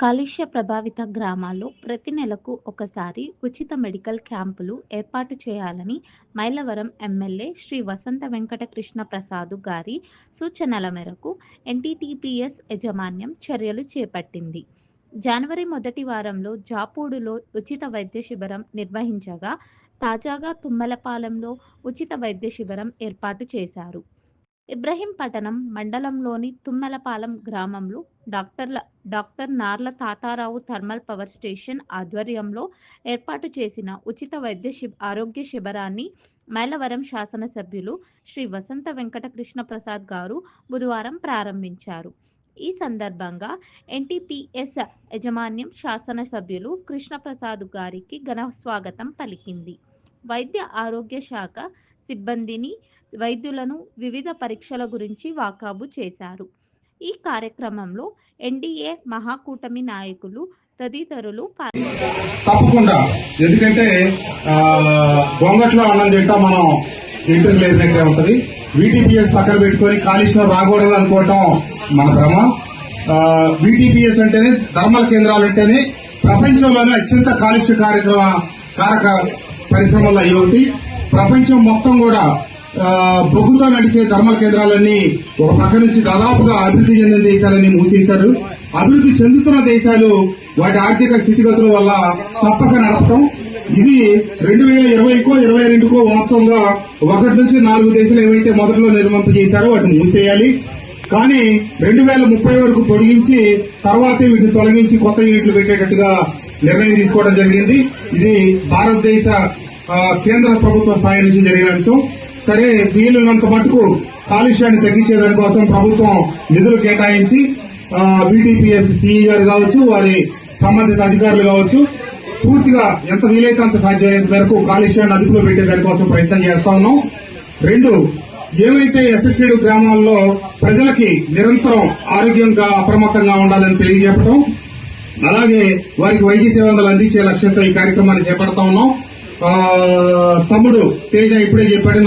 కాలుష్య ప్రభావిత గ్రామాల్లో ప్రతి నెలకు ఒకసారి ఉచిత మెడికల్ క్యాంపులు ఏర్పాటు చేయాలని మైలవరం ఎమ్మెల్యే శ్రీ వసంత వెంకటకృష్ణ ప్రసాద్ ప్రసాదు గారి సూచనల మేరకు ఎన్టీటీపీఎస్ యజమాన్యం చర్యలు చేపట్టింది. జనవరి మొదటి వారంలో జాపూడులో ఉచిత వైద్య శిబిరం నిర్వహించగా తాజాగా తుమ్మలపాలెంలో ఉచిత వైద్య శిబిరం ఏర్పాటు చేశారు. ఇబ్రహీంపట్నం మండలంలోని తుమ్మలపాలెం గ్రామంలో డాక్టర్ల doctor Narla Tatarao thermal power station ఆధ్వర్యంలో ఏర్పాటు చేసిన ఉచిత వైద్య శిబ్ ఆరోగ్య శిబిరాన్ని మైలవరం శాసనసభ్యులు శ్రీ వసంత వెంకటకృష్ణ ప్రసాద్ గారు బుధవారం ప్రారంభించారు. ఈ సందర్భంగా ఎన్టీపీఎస్ యాజమాన్యం శాసనసభ్యులు కృష్ణప్రసాద్ గారికి ఘన స్వాగతం పలికింది. వైద్య ఆరోగ్య శాఖ సిబ్బందిని వైద్యులను వివిధ పరీక్షల గురించి వాకాబు చేశారు. ఈ కార్యక్రమంలో ఎన్డీఏ మహాకూటమి నాయకులు తదితరులు తప్పకుండా. ఎందుకంటే గొంగట్లో అన్నం తింటా మనం. ఇంటర్ లేరినట్టే ఉంటుంది. వీటీపీఎస్ పక్కన పెట్టుకొని కాలుష్యం రాకూడదు అనుకోవటం మన భ్రమ. వీటీపీఎస్ అంటేనే ధర్మల కేంద్రాలు అంటేనే ప్రపంచంలోనే అత్యంత కాలుష్య కార్యక్రమ కారక పరిశ్రమల్లో అయి ఒకటి ప్రపంచం మొత్తం కూడా బొగ్గుతో నడిచే ధర్మల కేంద్రాలన్నీ ఒక పక్క నుంచి దాదాపుగా అభివృద్ధి చెందిన దేశాలన్నీ మూసేశారు. అభివృద్ధి చెందుతున్న దేశాలు వాటి ఆర్థిక స్థితిగతుల వల్ల తప్పక నడపటం. ఇది రెండు వేల ఇరవైకో ఇరవై రెండుకో వాస్తవంగా ఒకటి నుంచి నాలుగు దేశాలు ఏవైతే మొదట్లో నిర్మింప చేశారో వాటిని మూసేయాలి. కానీ రెండు వేల ముప్పై వరకు పొడిగించి తర్వాతే వీటిని తొలగించి కొత్త యూనిట్లు పెట్టేటట్టుగా నిర్ణయం తీసుకోవడం జరిగింది. ఇది భారతదేశ కేంద్ర ప్రభుత్వ స్థాయి నుంచి జరిగిన అంశం. సరే వీలున్నంత మటుకు కాలుష్యాన్ని తగ్గించే దానికోసం ప్రభుత్వం నిధులు కేటాయించి బీటీపీఎస్ సిఈ గారు కావచ్చు వారి సంబంధిత అధికారులు కావచ్చు పూర్తిగా ఎంత వీలైతే అంత సాధ్యమైనంత మేరకు కాలుష్యాన్ని అదుపులో పెట్టే దానికోసం ప్రయత్నం చేస్తా ఉన్నాం. రెండు ఏవైతే ఎఫెక్టెడ్ గ్రామాల్లో ప్రజలకి నిరంతరం ఆరోగ్యంగా అప్రమత్తంగా ఉండాలని తెలియజెప్పడం అలాగే వారికి వైద్య సేవలు అందించే లక్ష్యంతో ఈ కార్యక్రమాన్ని చేపడతా ఉన్నాం. తమ్ముడు తేజ ఇప్పుడే చెప్పాడు